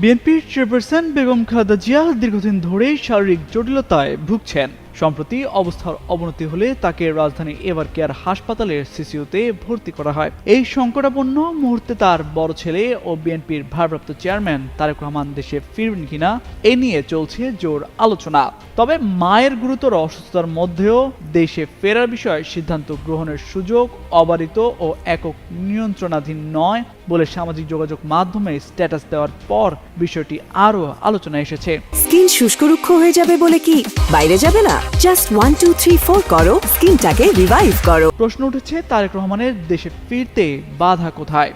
বিএনপির চেয়ারপারসন বেগম খালেদা জিয়া দীর্ঘদিন ধরেই শারীরিক জটিলতায় ভুগছেন। সম্প্রতি অবস্থার অবনতি হলে তাকে রাজধানীর এভার কেয়ার হাসপাতালের সিসিউতে ভর্তি করা হয়। এই সংকটাপন্ন মুহূর্তে তার বড় ছেলে ও বিএনপির ভারপ্রাপ্ত চেয়ারম্যান তারেক রহমান দেশে ফিরবেন কিনা, এ নিয়ে চলছে জোর আলোচনা। তবে মায়ের গুরুতর অসুস্থতার মধ্যেও দেশে ফেরার বিষয়ে সিদ্ধান্ত গ্রহণের সুযোগ অবারিত ও একক নিয়ন্ত্রণাধীন নয় বলে সামাজিক যোগাযোগ মাধ্যমে স্ট্যাটাস দেওয়ার পর বিষয়টি আরও আলোচনায় এসেছে। স্কিন শুষ্ক রুক্ষ হয়ে যাবে বলে কি? বাইরে যাবে না। Just one two three four করো। স্কিনটাকে রিভাইভ করো। প্রশ্ন উঠেছে, তারেক রহমানের দেশে ফিরতে বাধা কোথায়?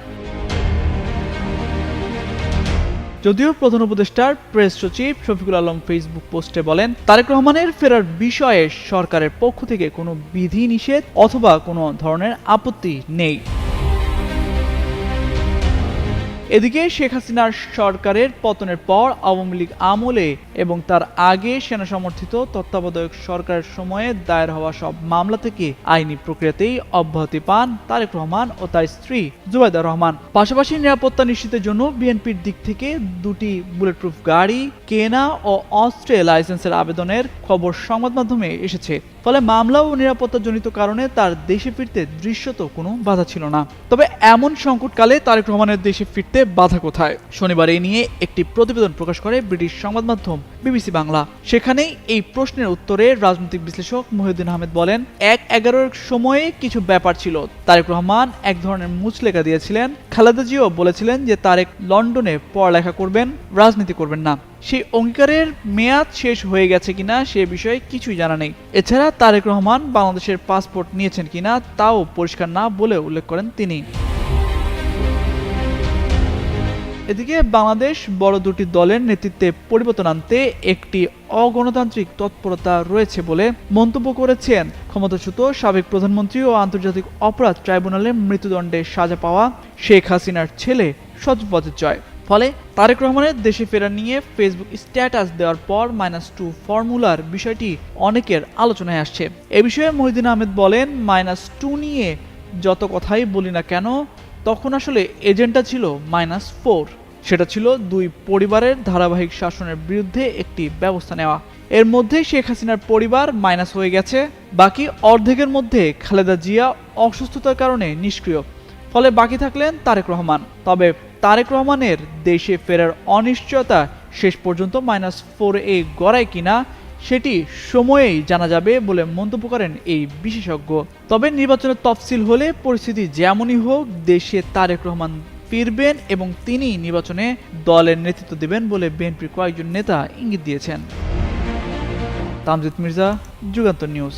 যদিও প্রধান উপদেষ্টার প্রেস সচিব শফিকুল আলম ফেসবুক পোস্টে বলেন, তারেক রহমানের ফেরার বিষয়ে সরকারের পক্ষ থেকে কোনো বিধি নিষেধ অথবা কোনো ধরনের আপত্তি নেই। এদিকে শেখ হাসিনার সরকারের পতনের পর আওয়ামী লীগ আমলে এবং তার আগে সেনা সমর্থিত তত্ত্বাবধায়ক সরকারের সময়ে দায়ের হওয়া সব মামলা থেকে আইনি প্রক্রিয়াতেই অব্যাহতি পান তারেক রহমান ও তার স্ত্রী জুবাইদা রহমান। পাশাপাশি নিরাপত্তা নিশ্চিতের জন্য বিএনপির দিক থেকে দুটি বুলেটপ্রুফ গাড়ি, কেনা ও অস্ত্রে লাইসেন্সের আবেদনের খবর সংবাদ মাধ্যমে এসেছে। ফলে মামলা ও নিরাপত্তাজনিত কারণে তার দেশে ফিরতে দৃশ্যত কোনো বাধা ছিল না। তবে এমন সংকটকালে তারেক রহমানের দেশে ফিরতে বাধা কোথায়? শনিবার এই নিয়ে একটি প্রতিবেদন প্রকাশ করে ব্রিটিশ সংবাদ মাধ্যম বিবিসি বাংলা। সেখানেই এই প্রশ্নের উত্তরে রাজনৈতিক বিশ্লেষক মহিউদ্দিন আহমেদ বলেন, এক এগারোর সময়ে কিছু ব্যাপার ছিল। তারেক রহমান এক ধরনের মুচলেখা দিয়েছিলেন। খালেদা জিও বলেছিলেন যে তারেক লন্ডনে পড়ালেখা করবেন, রাজনীতি করবেন না। সেই অঙ্গীকারের মেয়াদ শেষ হয়ে গেছে কিনা সে বিষয়ে কিছুই জানা নেই। এছাড়া তারেক রহমান বাংলাদেশের পাসপোর্ট নিয়েছেন কিনা তাও পরিষ্কার না বলে উল্লেখ করেন তিনি। এদিকে বাংলাদেশ বড় দুটি দলের নেতৃত্বে পরিবর্তন আনতে একটি অগণতান্ত্রিক তৎপরতা রয়েছে বলে মন্তব্য করেছেন ক্ষমতাচ্যুত সাবেক প্রধানমন্ত্রী ও আন্তর্জাতিক অপরাধ ট্রাইব্যুনালে মৃত্যুদণ্ডে সাজা পাওয়া শেখ হাসিনার ছেলে সজপথ জয়। ফলে তারেক রহমানের দেশে ফেরা নিয়ে ফেসবুক স্ট্যাটাস দেওয়ার পর মাইনাস টু ফর্মুলার বিষয়টি অনেকের আলোচনায় আসছে। এ বিষয়ে মহিদিন আহমেদ বলেন, মাইনাস টু নিয়ে যত কথাই বলি না কেন, তখন আসলে এজেন্টটা ছিল মাইনাস ফোর। সেটা ছিল দুই পরিবারের ধারাবাহিক শাসনের বিরুদ্ধে একটি ব্যবস্থা নেওয়া। এর মধ্যে শেখ হাসিনার পরিবার মাইনাস হয়ে গেছে, বাকি অর্ধেকের মধ্যে খালেদা জিয়া অসুস্থতার কারণে নিষ্ক্রিয়। ফলে বাকি থাকলেন তারেক রহমান। তবে তারেক রহমানের দেশে ফেরার অনিশ্চয়তা শেষ পর্যন্ত মাইনাস ফোর এ গড়ায় কিনা, সেটি সময়েই জানা যাবে বলে মন্তব্য করেন এই বিশেষজ্ঞ। তবে নির্বাচনের তফসিল হলে পরিস্থিতি যেমনই হোক, দেশে তারেক রহমান ফিরবেন এবং তিনি নির্বাচনে দলের নেতৃত্ব দেবেন বলে বিএনপির কয়েকজন নেতা ইঙ্গিত দিয়েছেন। তামজিদ মির্জা, যুগান্তর নিউজ।